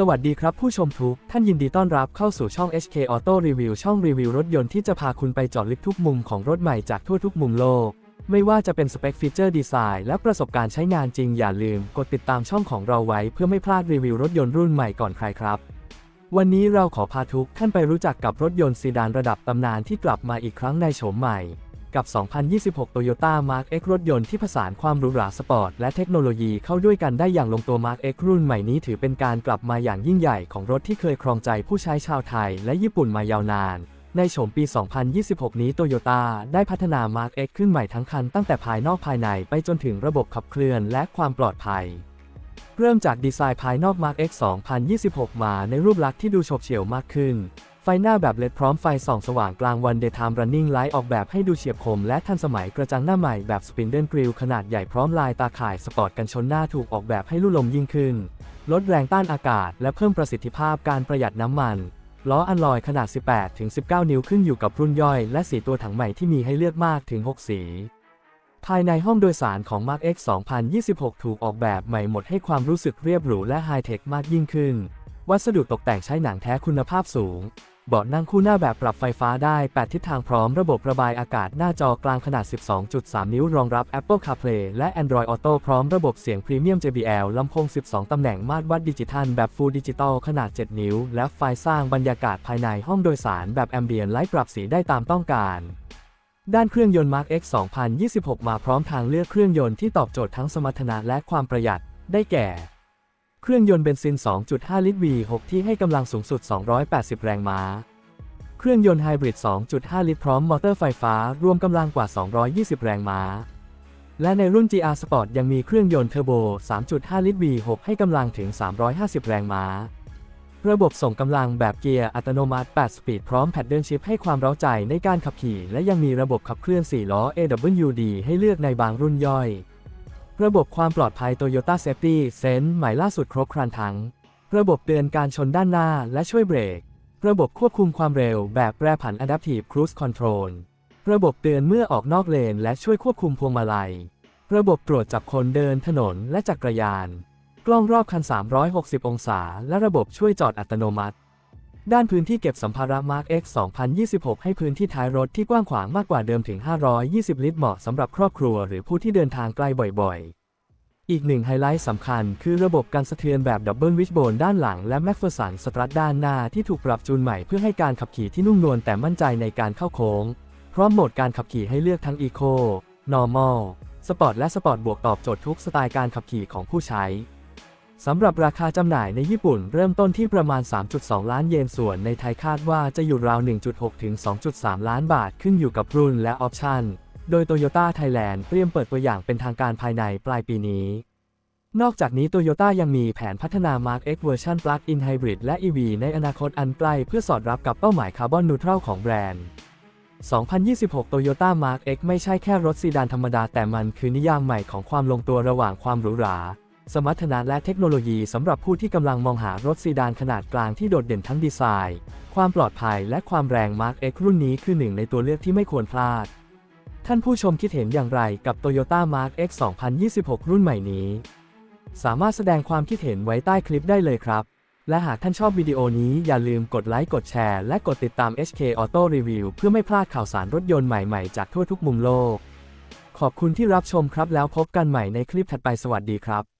สวัสดีครับผู้ชมทุกท่านยินดีต้อนรับเข้าสู่ช่อง HK Auto Review ช่องรีวิวรถยนต์ที่จะพาคุณไปเจาะลึกทุกมุมของรถใหม่จากทั่วทุกมุมโลก ไม่ว่าจะเป็นสเปคฟีเจอร์ดีไซน์และประสบการณ์ใช้งานจริงอย่าลืม กดติดตามช่องของเราไว้เพื่อไม่พลาดรีวิวรถยนต์รุ่นใหม่ก่อนใครครับ วันนี้เราขอพาทุกท่านไปรู้จักกับรถยนต์ซีดานระดับตำนานที่กลับมาอีกครั้งในโฉมใหม่ กับ 2026 Toyota Mark X รถยนต์ที่ผสานความหรูหราสปอร์ตและเทคโนโลยีเข้าด้วยกันได้อย่างลงตัว Mark X รุ่นใหม่นี้ถือเป็นการกลับมาอย่างยิ่งใหญ่ของรถที่เคยครองใจผู้ใช้ชาวไทยและญี่ปุ่นมายาวนาน ในโฉมปี 2026 นี้ Toyota ได้พัฒนา Mark X ขึ้นใหม่ทั้งคันตั้งแต่ภายนอกภายในไปจนถึงระบบขับเคลื่อนและความปลอดภัยเริ่มจากดีไซน์ภายนอก Mark X 2026 มาในรูปลักษณ์ที่ดูโฉบเฉี่ยวมากขึ้น ไฟหน้าแบบเลดพร้อมไฟส่องสว่างกลางวัน Daytime Running Light ออกแบบให้ดูเฉียบคมและทันสมัยกระจังหน้าใหม่แบบ Spindle Grill ขนาดใหญ่พร้อมลายตาข่ายสปอร์ตกันชนหน้าถูกออกแบบให้ลู่ลมยิ่งขึ้น ลดแรงต้านอากาศ และเพิ่มประสิทธิภาพการประหยัดน้ำมัน ล้ออัลลอยขนาด 18-19 นิ้วขึ้นอยู่กับรุ่นย่อย และสีตัวถังใหม่ที่มีให้เลือกมากถึง 6 สีภายในห้องโดยสารของ Mark X 2026 ถูกออกแบบใหม่หมดให้ความรู้สึกเรียบหรูและไฮเทคมากยิ่งขึ้น วัสดุตกแต่งใช้หนังแท้คุณภาพสูง เบาะนั่งคู่หน้าแบบปรับไฟฟ้าได้ 8 ทิศทางพร้อมระบบระบายอากาศหน้าจอกลางขนาด 12.3 นิ้ว รองรับ Apple CarPlay และ Android Auto พร้อมระบบเสียงพรีเมียม JBL ลำโพง 12 ตำแหน่งมาตรวัดดิจิทัล แบบ Full Digital ขนาด 7 นิ้ว และไฟสร้างบรรยากาศภายในห้องโดยสารแบบ Ambient Light ปรับสีได้ตามต้องการด้านเครื่องยนต์ Mark X 2026 มาพร้อมทางเลือกเครื่องยนต์ที่ตอบโจทย์ทั้งสมรรถนะและความประหยัด ได้แก่ เครื่องยนต์เบนซิน 2.5 ลิตร V6 ที่ให้กำลังสูงสุด 280 แรงม้า เครื่องยนต์ไฮบริด 2.5 ลิตร พร้อมมอเตอร์ไฟฟ้า รวมกำลังกว่า 220 แรงม้า และในรุ่น GR Sport ยังมีเครื่องยนต์เทอร์โบ 3.5 ลิตร V6 ให้กำลังถึง 350 แรงม้า ระบบส่งกำลังแบบเกียร์อัตโนมัติ 8 สปีด พร้อมแพดเดิลชิพให้ความเร้าใจในการขับขี่ และยังมีระบบขับเคลื่อน 4 ล้อ AWD ให้เลือกในบางรุ่นย่อย ระบบความปลอดภัย Toyota Safety Sense ใหม่ล่าสุดครบครันทั้ง ระบบเตือนการชนด้านหน้าและช่วยเบรก ระบบควบคุมความเร็วแบบแปรผัน Adaptive Cruise Control ระบบเตือนเมื่อออกนอกเลนและช่วยควบคุมพวงมาลัย ระบบตรวจจับคนเดินถนนและจักรยาน กล้องรอบคัน 360 องศา และระบบช่วยจอดอัตโนมัติ ด้านพื้นที่เก็บสัมภาระ Mark X 2026 ให้พื้นที่ท้ายรถที่กว้างขวางมากกว่าเดิมถึง 520 ลิตรเหมาะสำหรับครอบครัวหรือผู้ที่เดินทางไกลบ่อยๆ อีกหนึ่งไฮไลท์สำคัญคือระบบการสะเทือนแบบดับเบิลวิชโบนด้านหลังและ m a c p h e r s o n สตรัทด้านหน้าที่ถูกปรับจูนใหม่เพื่อให้การขับขี่ที่นุ่มนวลแต่มั่นใจในการเข้าโค้ง พร้อมโหมดการขับขี่ให้เลือกทั้ง Eco Normal Sport และ Sport บวกตอบโจทย์ทุกสไตล์การขับขี่ของผู้ใช้ สำหรับราคาจำหน่ายในญี่ปุ่นเริ่มต้นที่ประมาณ 3.2 ล้านเยนส่วนในไทยคาดว่าจะอยู่ราว 1.6 ถึง 2.3 ล้านบาทขึ้นอยู่กับรุ่นและออปชั่นโดย Toyota Thailand เตรียมเปิดตัวอย่างเป็นทางการภายในปลายปีนี้ นอกจากนี้ Toyota ยังมีแผนพัฒนา Mark X เวอร์ชัน Plug-in Hybrid และ EV ในอนาคตอันใกล้เพื่อสอดรับกับเป้าหมายคาร์บอนนูทรัลของแบรนด์ 2026 Toyota Mark X ไม่ใช่แค่รถซีดานธรรมดาแต่มันคือนิยามใหม่ของความลงตัวระหว่างความหรูหรา สมรรถนะและเทคโนโลยีสำหรับผู้ที่กำลังมองหารถซีดานขนาดกลางที่โดดเด่นทั้งดีไซน์ ความปลอดภัยและความแรง Mark X รุ่นนี้คือหนึ่งในตัวเลือกที่ไม่ควรพลาด ท่านผู้ชมคิดเห็นอย่างไรกับ Toyota Mark X 2026 รุ่นใหม่นี้ สามารถแสดงความคิดเห็นไว้ใต้คลิปได้เลยครับ และหากท่านชอบวิดีโอนี้อย่าลืมกดไลค์กดแชร์และกดติดตาม HK Auto Review เพื่อไม่พลาดข่าวสารรถยนต์ใหม่ๆจากทั่วทุกมุมโลก ขอบคุณที่รับชมครับแล้วพบกันใหม่ในคลิปถัดไปสวัสดีครับ